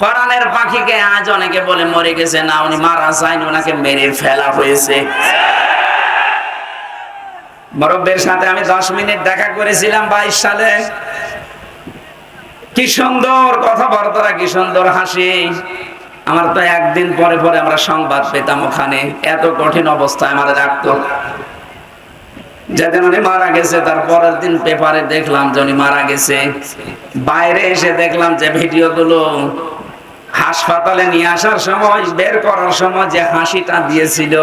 কোরআনের পাখিকে আজ অনেকে বলে মরে গেছে, না, উনি মারা যায়নি ওনাকে মেরে ফেলা হয়েছে। মুরব্বের সাথে আমি দশ মিনিট দেখা করেছিলাম বাইশ সালে। কি সুন্দর কথাবার্তা কি সুন্দর হাসি। আমার তো একদিন পরে পরে আমরা সংবাদ পেতাম ওখানে, এত কঠিন অবস্থায় আমার রাখতো। যেদিন উনি মারা গেছে, তার পরের দিন পেপারে দেখলাম যে উনি মারা গেছে। বাইরে এসে দেখলাম যে ভিডিও গুলো হাসপাতালে নিয়ে আসার সময়, বের করার সময় যে হাসিটা দিয়েছিল,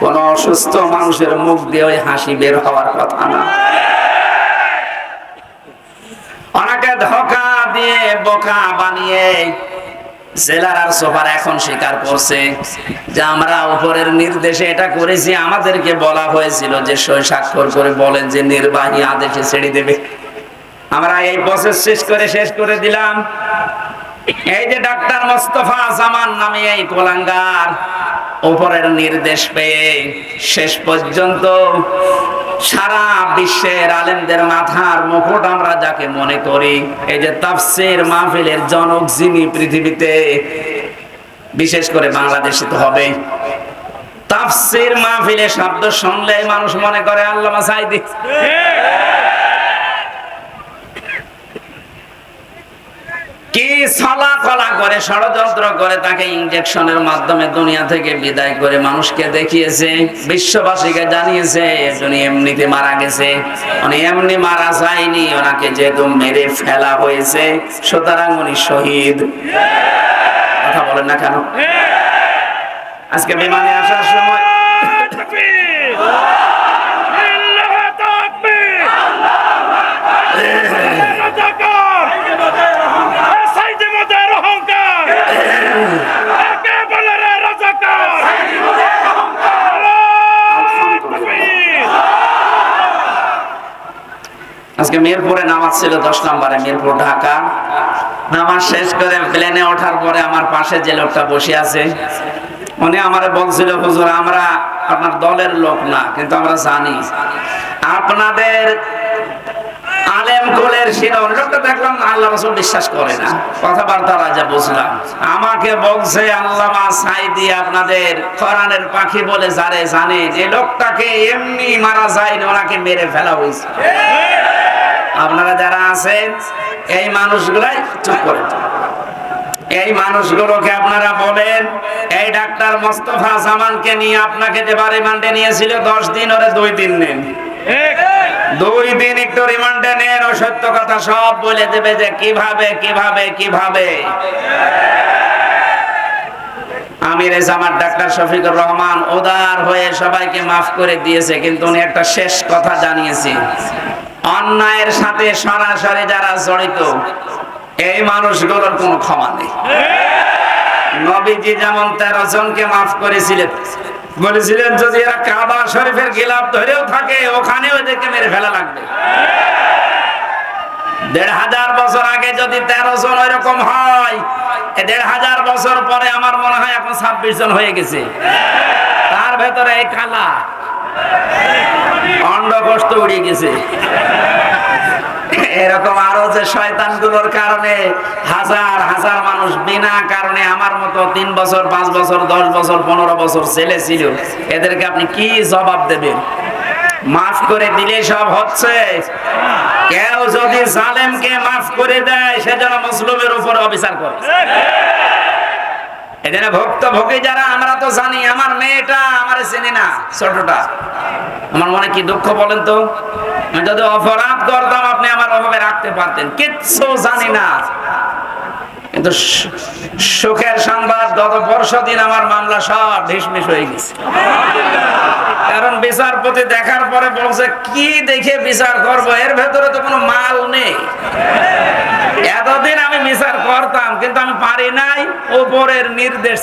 কোন অসুস্থ মানুষের মুখ দিয়ে ওই হাসি বের হওয়ার কথা না। অনেকে ধোকা দিয়ে বোকা বানিয়ে জেলার সোফার এখন স্বীকার করছে। যে আমরা উপরের নির্দেশে এটা করেছি, আমাদেরকে বলা হয়েছিল যে সই স্বাক্ষর করে বলেন যে নির্বাহী আদেশে ছেড়ে দেবে। আমরা এই প্রসেস শেষ করে শেষ করে দিলাম। এই যে ডাক্তার মোস্তফা জামান নামে এই কোলাঙ্গার, উপরের নির্দেশ পেয়ে শেষ পর্যন্ত সারা বিশ্বের আলেমদের মাথার মুকুট আমরা যাকে মনে করি, এই যে তাফসির মাহফিলের জনক যিনি পৃথিবীতে, বিশেষ করে বাংলাদেশে তো হবে। তাফসির মাহফিলে শব্দ শুনলে মানুষ মনে করে, আল্লামা সাইদি। কি ছলা কলা করে, ষড়যন্ত্র করে তাকে ইনজেকশনের মাধ্যমে দুনিয়া থেকে বিদায় করে মানুষকে দেখিয়েছে, বিশ্ববাসীকে জানিয়েছে উনি এমনিতে মারা গেছে। উনি এমনি মারা যায়নি, ওনাকে যেহেতু মেরে ফেলা হয়েছে, সুতরাং উনি শহীদ। কথা বলেন না কেন? আজকে বিমানে আসার সময় আজকে মিরপুরে নামাজ ছিল দশ নম্বরে, মিরপুর, ঢাকা। নামাজ শেষ করে প্লেনে ওঠার পরে আমার পাশে যে লোকটা বসে আছে, উনি আমারে বলছিল, হুজুর, আমরা আপনার দলের লোক না, কিন্তু আমরা জানি। আপনাদের আলেম কোলের শিরোন লোকটা দেখলাম না আল্লাহ রসুল বিশ্বাস করে না। কথাবার্তা রাজা বুঝলাম। আমাকে বলছে, আল্লামা সাইদি আপনাদের কোরআনের পাখি বলে যারে জানে যে লোকটাকে এমনি মারা যায়নি ওনাকে মেরে ফেলা হয়েছে। আপনারা যারা আছেন, এই মানুষগুলাই চুপ করে এই মানুষগুলোকে আপনারা বলেন, এই ডাক্তার মোস্তফা জামানকে নিয়ে আপনাকে যে রিমান্ডে নিয়েছিল, দশ দিন ওরে দুই দিন নেন। দুই দিন একটু রিমান্ডে নেন, ও সত্য কথা সব বলে দেবে যে কীভাবে কীভাবে কীভাবে। আমির জামাত ডাক্তার শফিকুর রহমান উদার হয়ে সবাইকে মাফ করে দিয়েছে, কিন্তু উনি একটা শেষ কথা জানিয়েছে অন্যায়ের সাথে সরাসরি যারা জড়িত, এই মানুষগুলোর কোনো ক্ষমা নেই। নবীজি যেমন তেরো জনকে মাফ করেছিলেন, বলেছিলেন, যদি এরা কাবা শরীফের ধরেও থাকে মেরে ফেলা লাগবে। দেড় হাজার বছর আগে যদি তেরো জন ওইরকম হয় দেড় হাজার বছর পরে আমার মনে হয় এখন ছাব্বিশ জন হয়ে গেছে। তার ভেতরে এই কালা। অন্ডকষ্ট উড়ে গেছে। এরকম আরও যে কারণে হাজার হাজার মানুষ বিনা কারণে আমার মতো তিন বছর, পাঁচ বছর, দশ বছর, পনেরো বছর ছেলে ছিল, এদেরকে আপনি কি জবাব দেবেন? মাফ করে দিলে সব হচ্ছে। কেউ যদি জালেমকে মাফ করে দেয়, সে যেন মুসলিমের উপর অবিচার করে। এখানে ভক্ত ভোগে যারা, আমরা তো জানি, আমার মেয়েটা আমার না, ছোটটা। আমার মনে কি দুঃখ বলেন তো? যদি অপরাধ করতাম, আপনি আমার অভাবে রাখতে পারতেন। কিচ্ছু জানি না। কিন্তু সুখের সংবাদ গত পরশু দিন আমার মামলা সব ঢিসমিস হয়ে গেছে। কারণ বিচারপতি দেখার পরে বলছে, কি দেখে বিচার করব? এর ভেতরে তো কোনো মাল নেই। এতদিন বিচার করতাম কিন্তু আমি পারি নাই। ওপরের নির্দেশ